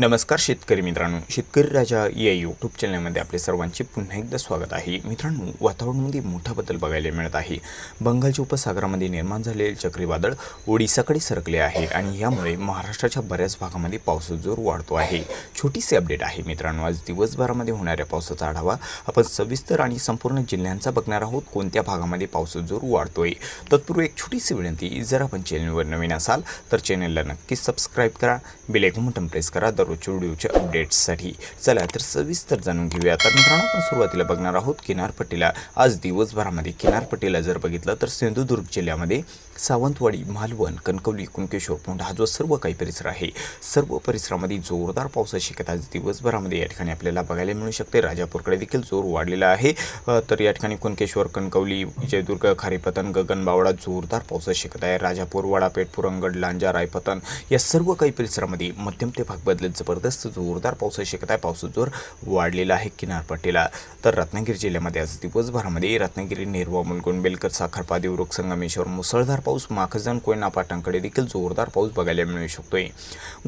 नमस्कार शेतकरी मित्रांनो शेतकरी राजा या यूट्यूब चॅनलमध्ये आपले सर्वांचे पुन्हा एकदा स्वागत आहे. मित्रांनो वातावरणामध्ये मोठा बदल बघायला मिळत आहे. बंगालच्या उपसागरामध्ये निर्माण झालेले चक्रीवादळ ओडिसाकडे सरकले आहे आणि यामुळे महाराष्ट्राच्या बऱ्याच भागामध्ये पावसाचा जोर वाढतो आहे. छोटीशी अपडेट आहे मित्रांनो आज दिवसभरामध्ये होणाऱ्या पावसाचा आढावा आपण सविस्तर आणि संपूर्ण जिल्ह्यांचा बघणार आहोत. कोणत्या भागामध्ये पावसाचा जोर वाढतोय? तत्पूर्वी एक छोटीशी विनंती जर आपण चॅनलवर नवीन असाल तर चॅनलला नक्कीच सबस्क्राईब करा बेल आयकॉन बटन प्रेस करा रोजच्या व्हिडिओच्या अपडेट्ससाठी चला तर सविस्तर जाणून घेऊया. तर मित्रांनो आपण सुरुवातीला बघणार आहोत किनारपट्टीला आज दिवसभरामध्ये किनारपट्टीला जर बघितलं तर सिंधुदुर्ग जिल्ह्यामध्ये सावंतवाडी मालवण कणकवली कुणकेश्वर पोंडा हा जो सर्व काही परिसर आहे सर्व परिसरामध्ये जोरदार पावसाची शक्यता आज दिवसभरामध्ये या ठिकाणी आपल्याला बघायला मिळू शकते. राजापूरकडे देखील जोर वाढलेला आहे. तर या ठिकाणी कुणकेश्वर कणकवली विजयदुर्ग खारीपतन गगनबावडा जोरदार पावसाची शक्यता आहे. राजापूर वाडापेठ पुरंगड लांजा रायपतन या सर्व काही परिसरामध्ये मध्यम ते भाग बदलत जबरदस्त जोरदार पावसाची शक्यता आहे. पावसाचा जोर वाढलेला आहे किनारपट्टीला. तर रत्नागिरी जिल्ह्यामध्ये आज दिवसभरामध्ये रत्नागिरी निर्वा मुलगुण बेलकर साखरपा देवरुख संगमेश्वर मुसळधार पाऊस माखजन कोयना पाटांकडे देखील जोरदार पाऊस बघायला मिळू शकतोय.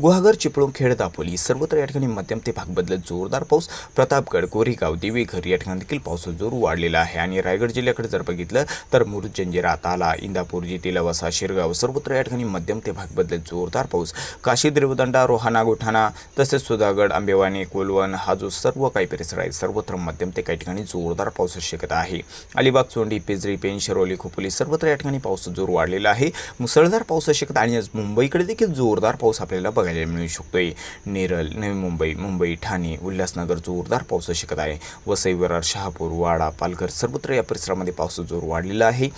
गुहागर चिपळूण खेड दापोली सर्वत्र या ठिकाणी मध्यम ते भाग बदलत जोरदार पाऊस. प्रतापगड कोरेगाव देवीघर या ठिकाणी देखील पावसाचा जोर वाढलेला आहे. आणि रायगड जिल्ह्याकडे जर बघितलं तर मुरुड जंजिरा ताला इंदापूर जिती लवासा शिरगाव सर्वत्र या ठिकाणी मध्यम ते भाग बदलत जोरदार पाऊस. काशी देवदंडा रोहाना गोठाणा तसेच सुधागड आंबेवाणी कोलवण हा जो सर्व काही परिसर आहे सर्वत्र मध्यम ते काही ठिकाणी जोरदार पावसाची शक्यता आहे. अलिबाग चोंडी पिजरी पेन शिरोली खोपोली सर्वत्र या ठिकाणी पाऊस जोर वाढलेला आहे. मुसळधार पावसाची शक्यता आणि आज मुंबईकडे देखील जोरदार पाऊस आपल्याला बघायला मिळू शकतोय. नेरळ नवी मुंबई मुंबई ठाणे उल्हासनगर जोरदार पावसाची शक्यता आहे. वसई विरार शहापूर वाडा पालघर सर्वत्र या परिसरामध्ये पावसाचा जोर वाढलेला आहे.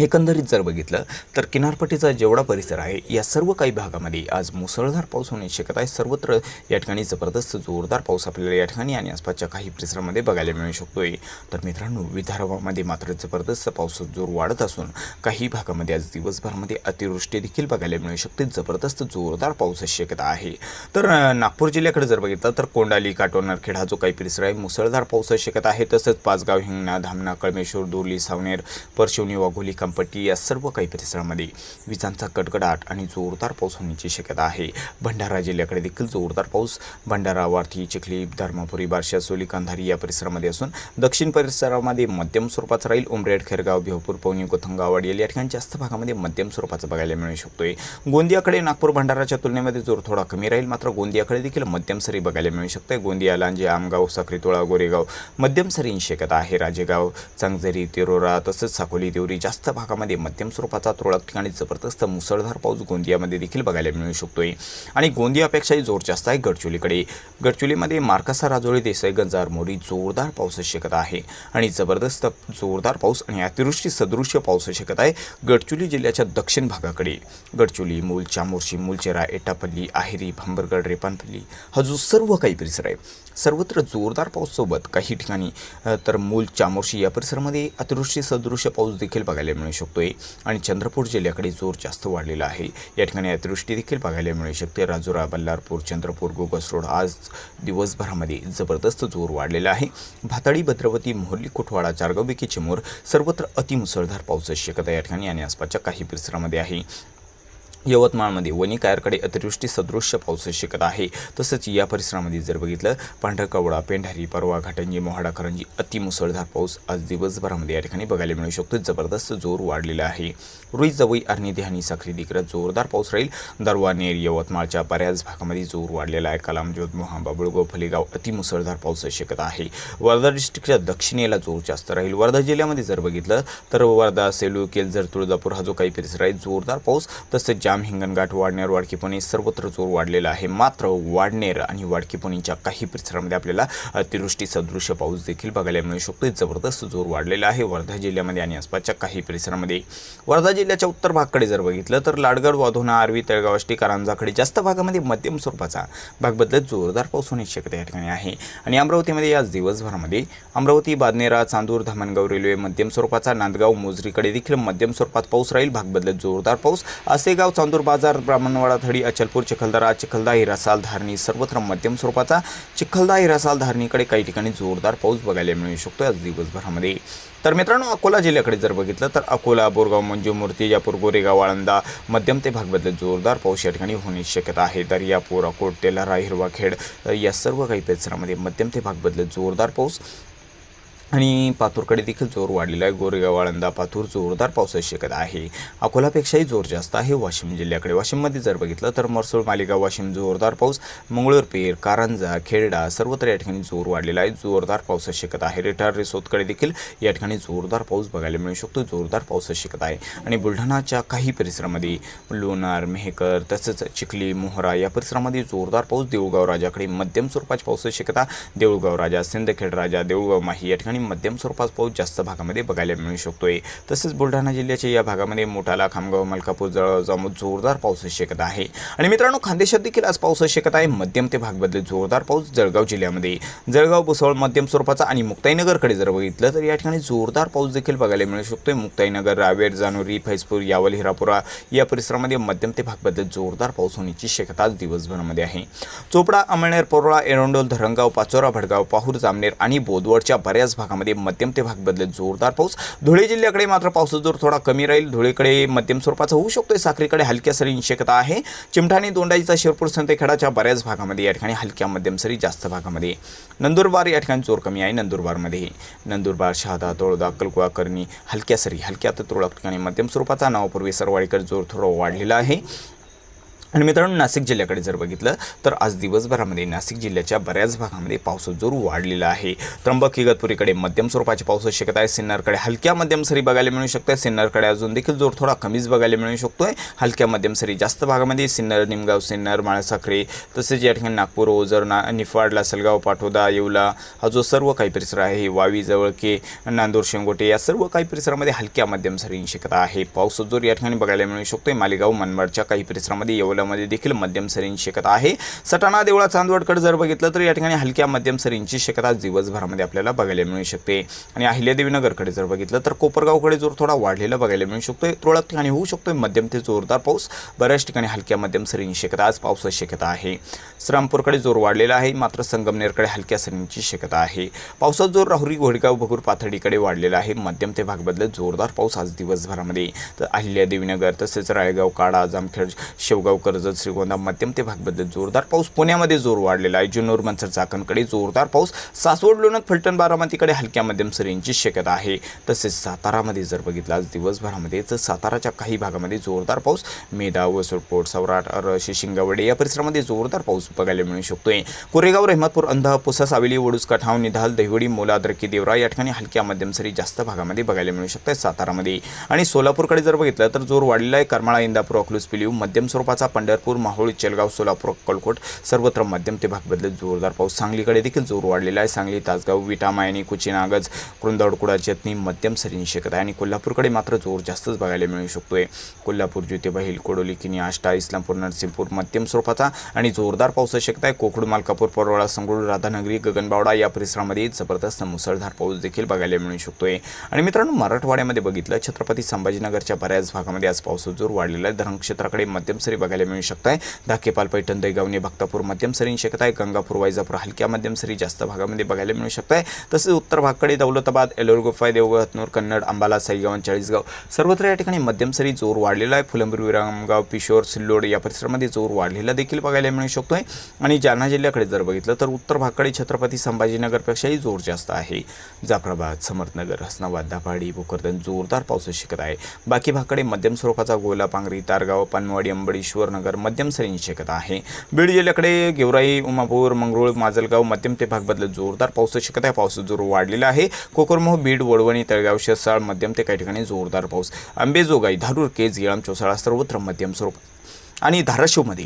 एकंदरीत जर बघितलं तर किनारपट्टीचा जेवढा परिसर आहे या सर्व काही भागामध्ये आज मुसळधार पाऊस होण्याची शक्यता आहे. सर्वत्र या ठिकाणी जबरदस्त जोरदार पाऊस आपल्याला या ठिकाणी आणि आसपासच्या काही परिसरामध्ये बघायला मिळू शकतोय. तर मित्रांनो विदर्भामध्ये मात्र जबरदस्त पावसाचा जोर वाढत असून काही भागामध्ये आज दिवसभरामध्ये अतिवृष्टी देखील बघायला मिळू शकते. जबरदस्त जोरदार पावसाची शक्यता आहे. तर नागपूर जिल्ह्याकडे जर बघितलं तर कोंडाली काटोल नरखेड हा जो काही परिसर आहे मुसळधार पावसाची शक्यता आहे. तसंच पाचगाव हिंगणा धामणा कळमेश्वर दोरली सावनेर परशिवनी वाघोली कंपट्टी या सर्व काही परिसरामध्ये विजांचा कडकडाट आणि जोरदार पाऊस होण्याची शक्यता आहे. भंडारा जिल्ह्याकडे देखील जोरदार पाऊस. भंडारा वार्थी चिखली धर्मापुरी बारशा सोली कंधारी या परिसरामध्ये असून दक्षिण परिसरामध्ये मध्यम स्वरूपाचा राहील. उमरेड खेरगाव भिवपूर पवनी कोथंगावाड या ठिकाणी जास्त भागामध्ये मध्यम स्वरूपाचा बघायला मिळू शकतोय. गोंदियाकडे नागपूर भंडाराच्या तुलनेमध्ये जोर थोडा कमी राहील. मात्र गोंदियाकडे देखील मध्यम सरी बघायला मिळू शकते. गोंदिया लांजे आमगाव साखरीतोळा गोरेगाव मध्यम सरींची शक्यता आहे. राजेगाव चांगझरी तिरोरा तसंच साकोली देवरी जास्त भागामध्ये मध्यम स्वरूपाचा तुरळक ठिकाणी जबरदस्त मुसळधार पाऊस गोंदियामध्ये देखील बघायला मिळू शकतोय. आणि गोंदियापेक्षाही जोर जास्त आहे गडचोलीकडे गडचोलीमध्ये मार्कासा राजोळी देसाईगंज मोरी जोरदार पावसाची शक्यता आहे. आणि जबरदस्त जोरदार पाऊस आणि अतिवृष्टी सदृश्य पावसाची शक्यता आहे गडचोली जिल्ह्याच्या दक्षिण भागाकडे. गडचोली मूल चामोर्शी मूलचेरा एटापल्ली आहेरी भांबरगड रेपानपल्ली हा जो सर्व काही परिसर आहे. सर्वत्र जोरदार पाऊससोबत काही ठिकाणी तर मूल चामोर्शी या परिसरामध्ये अतिवृष्टी सदृश्य पाऊस देखील बघायला मिळू शकतोय आणि चंद्रपूर जिल्ह्याकडे जोर जास्त वाढलेला आहे. या ठिकाणी अतिवृष्टी देखील बघायला मिळू शकते. राजुरा बल्लारपूर चंद्रपूर गोगस रोड आज दिवसभरामध्ये जबरदस्त जोर वाढलेला आहे. भाताडी भद्रवती मोहली कोटवाडा चारगाव चिमूर सर्वत्र अतिमुसळधार पावसाची शक्यता या ठिकाणी आणि आसपासच्या काही परिसरामध्ये आहे. यवतमाळमध्ये वणीकायरकडे अतिवृष्टी सदृश्य पाऊस शिकत आहे. तसंच या परिसरामध्ये जर बघितलं पांढरकवडा पेंढारी परवा घाटंजी मोहाडा करंजी अतिमुसळधार पाऊस आज दिवसभरामध्ये या ठिकाणी बघायला मिळू शकतो. जबरदस्त जोर वाढलेला आहे. रुई जवई अर्नी देहानी साखरी दिकरत जोरदार पाऊस राहील. दरवानेर यवतमाळच्या बऱ्याच भागामध्ये जोर वाढलेला आहे. कलामजोत मोहा बाबुळगाव फलेगाव अतिमुसळधार पाऊस शिकत आहे. वर्धा डिस्ट्रिक्टच्या दक्षिणेला जोर जास्त राहील. वर्धा जिल्ह्यामध्ये जर बघितलं तर वर्धा सेलू केलझर तुळजापूर हा जो काही परिसर आहे जोरदार पाऊस. तसंच जाम हिंगणघाट वाडनेर वाडकीपुणे सर्वत्र जोर वाढलेला आहे. मात्र वाडनेर आणि वाडकीपुणेच्या काही परिसरामध्ये आपल्याला अतिवृष्टी सदृश्य पाऊस देखील बघायला मिळू शकतो. जबरदस्त जोर वाढलेला आहे. वर्धा जिल्ह्यामध्ये आणि आसपासच्या काही परिसरामध्ये. वर्धा जिल्ह्याच्या उत्तर भागाकडे जर बघितलं तर लाडगड वाधोना आरवी तळगाव आष्टी कारंजाकडे जास्त भागामध्ये मध्यम स्वरूपाचा भाग बदलत जोरदार पाऊस होण्याची शक्यता या ठिकाणी आहे. आणि अमरावतीमध्ये आज दिवसभरामध्ये अमरावती बादनेरा चांदूर धामणगाव रेल्वे मध्यम स्वरूपाचा नांदगाव मोजरीकडे देखील मध्यम स्वरूपात पाऊस राहील. भाग बदलत जोरदार पाऊस. असे गाव चांदूर बाजार ब्राह्मणवाडा थडी अचलपूर चिखलदरा चिखलदा हिरासाल धारणी सर्वत्र मध्यम स्वरूपाचा चिखलदा हिरासाल धारणीकडे काही ठिकाणी जोरदार पाऊस बघायला मिळू शकतो आज दिवसभरामध्ये. तर मित्रांनो अकोला जिल्ह्याकडे जर बघितलं तर अकोला बोरगाव मंजू मूर्तिजापूर गोरेगाव वाळंदा मध्यम ते भाग बदलत जोरदार पाऊस या ठिकाणी होण्याची शक्यता आहे. दर्यापूर अकोट तेलारा हिरवाखेड या सर्व काही परिसरामध्ये मध्यम ते भाग बदलत जोरदार पाऊस आणि पातूरकडे देखील जोर वाढलेला आहे. गोरेगाव आळंदा पातूर जोरदार पावसाची शक्यता आहे. अकोलापेक्षाही जोर जास्त आहे. वाशिम जिल्ह्याकडे वाशिममध्ये जर बघितलं तर मरसूळ मालेगाव वाशिम जोरदार पाऊस. मंगळूरपेर कारंजा खेरडा सर्वत्र या ठिकाणी जोर वाढलेला आहे. जोरदार पावसाची शक्यता आहे. रिटार रिसोदकडे देखील या ठिकाणी जोरदार पाऊस बघायला मिळू शकतो. जोरदार पावसाची शक्यता आहे. आणि बुलढाणाच्या काही परिसरामध्ये लोणार मेहकर तसंच चिखली मोहरा या परिसरामध्ये जोरदार पाऊस. देऊळगाव राजाकडे मध्यम स्वरूपाची पावसाची शक्यता. देऊळगाव राजा सिंदखेड राजा देऊळगाव माही या ठिकाणी मध्यम स्वरूपात पाऊस जास्त भागामध्ये बघायला मिळू शकतोय. तसेच बुलढाणा जिल्ह्याच्या या भागामध्ये मोठाला खामगाव मलकापूर जळगाव जोरदार पावसाची शक्यता आहे. आणि मित्रांनो खानदेशात देखील आज पावसाची शक्यता आहे. मध्यम ते भाग बदलत जोरदार पाऊस जळगाव जिल्ह्यामध्ये. जळगाव भुसावळ मध्यम स्वरूपाचा आणि मुक्ताईनगरकडे जर बघितलं तर या ठिकाणी जोरदार पाऊस देखील बघायला मिळू शकतोय. मुक्ताईनगर रावेर जानोरी फैजपूर यावल हिरापुरा या परिसरामध्ये मध्यम ते भाग बदलत जोरदार पाऊस होण्याची शक्यता आज दिवसभरामध्ये आहे. चोपडा अमळनेर पोरोळा एरोंडोल धरणगाव पाचोरा भडगाव पाहूर जामनेर आणि बोदवडच्या बऱ्याच भागामध्ये मध्यम ते भाग बदलत जोरदार पाऊस. धुळे जिल्ह्याकडे मात्र पावसाचा जोर थोडा कमी राहील. धुळेकडे मध्यम स्वरूपाचा होऊ शकतोय. साखरेकडे हलक्या सरींची शक्यता आहे. चिमठाणे दोंडाईचा शिरपूर संतेखेडाच्या बऱ्याच भागामध्ये या ठिकाणी हलक्या मध्यम सरी जास्त भागामध्ये. नंदुरबार या ठिकाणी जोर कमी आहे नंदुरबारमध्ये. नंदुरबार शहादा तळोदा अक्कलकुवा करणी हलक्या सरी हलक्या तर तुरळक ठिकाणी मध्यम स्वरूपाचा. नावापूर्वी सरवाडीकर जोर थोडा वाढलेला आहे. आणि मित्रांनो नाशिक जिल्ह्याकडे जर बघितलं तर आज दिवसभरामध्ये नाशिक जिल्ह्याच्या बऱ्याच भागामध्ये पावसाचा जोर वाढलेला आहे. त्र्यंबक इगतपुरीकडे मध्यम स्वरूपाची पावसाची शक्यता आहे. सिन्नरकडे हलक्या मध्यम सरी बघायला मिळू शकतात सिन्नरकडे अजून देखील जोर थोडा कमीच बघायला मिळू शकतोय. हलक्या मध्यम सरी जास्त भागामध्ये सिन्नर निमगाव सिन्नर माळसाखरे तसेच या ठिकाणी नागपूर ओझर ना निफाड लासलगाव पाठोदा येवला हा जो सर्व काही परिसर आहे वावी जवळके नांदूर शेंगोटे या सर्व काही परिसरामध्ये हलक्या मध्यम सरींची शक्यता आहे. पावसाचा जोर या ठिकाणी बघायला मिळू शकतोय. मालेगाव मनमाडच्या काही परिसरामध्ये येवल्यामध्ये देखील मध्यम सरींची शक्यता आहे. सटाणा देवळा चांदवडकडे जर बघितलं तर या ठिकाणी हलक्या मध्यम सरींची शक्यता आज दिवसभरामध्ये आपल्याला बघायला मिळू शकते. आणि अहिल्यादेवीनगरकडे जर बघितलं तर कोपरगावकडे जोर थोडा वाढलेला बघायला मिळू शकतो. तुरळक ठिकाणी होऊ शकतो मध्यम ते जोरदार पाऊस. बऱ्याच ठिकाणी हलक्या मध्यम सरींची शक्यता आज पावसाची शक्यता आहे. श्रामपूरकडे जोर वाढलेला आहे. मात्र संगमनेरकडे हलक्या सरींची शक्यता आहे. पावसाचा जोर राहुरी घोडगाव भगूर पाथडीकडे वाढलेला आहे. मध्यम ते भागबदल जोरदार पाऊस आज दिवसभरामध्ये. तर अहिल्यादेवीनगर तसेच राळेगाव काडा जामखेड शेवगावकर कर्जत श्रीगोंदा मध्यम ते भागबद्दल जोरदार पाऊस. पुण्यामध्ये जोर वाढलेला आहे. जुन्नर मनसर चाकणकडे जोरदार पाऊस. सासवड लोणत फलटण बारामतीकडे हलक्या मध्यम सरींची शक्यता आहे. तसेच सातारामध्ये जर बघितलं आज दिवसभरामध्ये तर साताराच्या काही भागामध्ये जोरदार पाऊस. मेधा वसुळपोट सवराट अरशी शिंगावडे या परिसरामध्ये जोरदार पाऊस बघायला मिळू शकतोय. कोरेगाव रहमतपूर अंधा पुसा सावेली वडूस कठाव निधाल दहिवडी मोलाद्रकी देवरा या ठिकाणी हलक्या मध्यम सरी जास्त भागामध्ये बघायला मिळू शकतात सातारामध्ये. आणि सोलापूरकडे जर बघितलं तर जोर वाढलेला आहे. करमाळा इंदापूर अकलूस पिलीव मध्यम स्वरूपाचा पंढरपूर माहूळ चेलगाव सोलापूर अक्कलकोट सर्वत्र मध्यम ते भाग बदलत जोरदार पाऊस. सांगलीकडे देखील जोर वाढलेला आहे. सांगली तासगाव विटा मायनी कुची नागज कुरुंदावडकुडा चेतनी मध्यम सरींची शक्यता आहे. आणि कोल्हापूरकडे मात्र जोर जास्तच बघायला मिळू शकतोय. कोल्हापूर ज्योतिबाहिल कोडोली किनी आष्टा इस्लामपूर नरसिंहपूर मध्यम स्वरूपाचा आणि जोरदार पावसाची शक्यता आहे. कोकण मालकापूर परवाळा संगरूळ राधानगरी गगनबावडा या परिसरामध्ये जबरदस्त मुसळधार पाऊस देखील बघायला मिळू शकतोय. आणि मित्रांनो मराठवाड्यामध्ये बघितलं छत्रपती संभाजीनगरच्या बऱ्याच भागामध्ये आज पावसाचा जोर वाढलेला आहे. धरण क्षेत्राकडे मध्यम सरी बघायला मिळू शकत आहे धाकेपाल पैठण दैगावने भक्तापूर मध्यम सरींची शकत आहे गंगापूर वैजापूर हलक्या मध्यम सरी जास्त भागामध्ये बघायला मिळू शकत आहे तसेच उत्तर भागकडे दौलताबाद एलोर गुफाय देवगड हतनूर कन्नड अंबाला साईगाव आणि चाळीसगाव सर्वत्र या ठिकाणी मध्यम सरी जोर वाढलेला आहे. फुलंबरी विरामगाव पिशोर सिल्लोड या परिसरामध्ये जोर वाढलेला देखील बघायला मिळू शकतोय. आणि जालना जिल्ह्याकडे जर बघितलं तर उत्तर भागकडे छत्रपती संभाजीनगरपेक्षाही जोर जास्त आहे. जाफराबाद समर्थनगर हसनाबाद दाभाडी भोकरदन जोरदार पाऊस शक्यता आहे. बाकी भागकडे मध्यम स्वरूपाचा गोला पांगरी तारगाव पानवाडी अंबडेश्वर नगर मध्यम सरींची शक्यता आहे. बीड जिल्ह्याकडे गेवराई उमापूर मंगरुळ माजलगाव मध्यम ते भाग बदलत जोरदार पावसाची शक्यता आहे पावसाचा जोर वाढलेला आहे. कोकरमोह बीड वडवणी तळगाव शिरसाळ मध्यम ते काही ठिकाणी जोरदार पाऊस. अंबेजोगाई धारूर केज येळाम चोसाळा सर्वत्र मध्यम स्वरूप. आणि धाराशिवमध्ये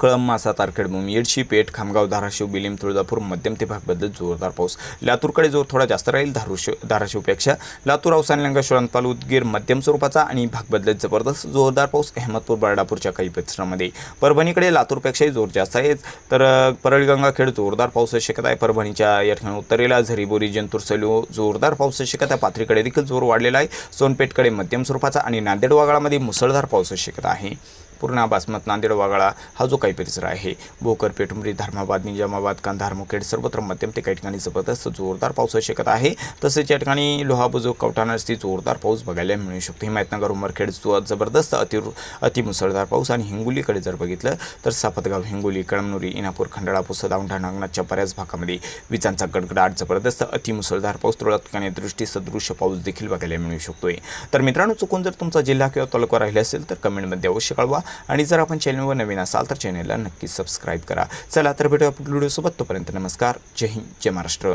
कळंब मासा तारखेडभूमी येडशी पेठ खामगाव धाराशिव बिलिम तुळजापूर मध्यम ते भाग बदलत जोरदार पाऊस. लातूरकडे जोर थोडा जास्त राहील धाराशिव धाराशिवपेक्षा. लातूर अवसान लंगा शोळंतपाल उदगीर मध्यम स्वरूपाचा आणि भाग जबरदस्त जोरदार पाऊस अहमदपूर बर्डापूरच्या काही परिसरामध्ये. परभणीकडे लातूरपेक्षाही जोर जास्त आहे. तर परळीगंगाखेड परळी गंगाखेड जोरदार पावसाची शक्यता आहे. परभणीच्या या ठिकाणी उत्तरेला झरीबोरी जंतूर सैलो जोरदार पावसाची शक्यता आहे. पाथरीकडे देखील जोर वाढलेला आहे. सोनपेठकडे मध्यम स्वरूपाचा आणि नांदेड वागळामध्ये मुसळधार पावसाची शक्यता आहे. पूर्णा बासमत नांदेड वागाळा हा जो काही परिसर आहे भोकर पेठुंबरी धर्माबाद निजामाबाद कांधार मुखेड सर्वत्र मध्यम ते काही ठिकाणी जबरदस्त जोरदार पावसाची शकत आहे. तसेच या ठिकाणी लोहाबुजो बुजुर्ग कवठाणा जोरदार पाऊस बघायला मिळू शकतो. हिमायतनगर उमरखेड जो जबरदस्त अति अतिमुसळधार पाऊस आणि हिंगोलीकडे जर बघितलं तर सापतगाव हिंगोली कळमनुरी इनापूर खंडाळा पुसद औंढा नागनाथच्या बऱ्याच भागामध्ये विजांचा गडगडाट जबरदस्त अतिमुसळधार पाऊस तुरळक ठिकाणी दृष्टी सदृश्य पाऊस देखील बघायला मिळू शकतोय. तर मित्रांनो चुकून जर तुमचा जिल्हा किंवा तालुका राहिला असेल तर कमेंटमध्ये अवश्य कळवा. आणि जर आपण चॅनलवर नवीन असाल तर चॅनलला नक्की सबस्क्राईब करा. चला तर भेटू पुढील व्हिडिओसोबत. तोपर्यंत नमस्कार. जय हिंद जय महाराष्ट्र.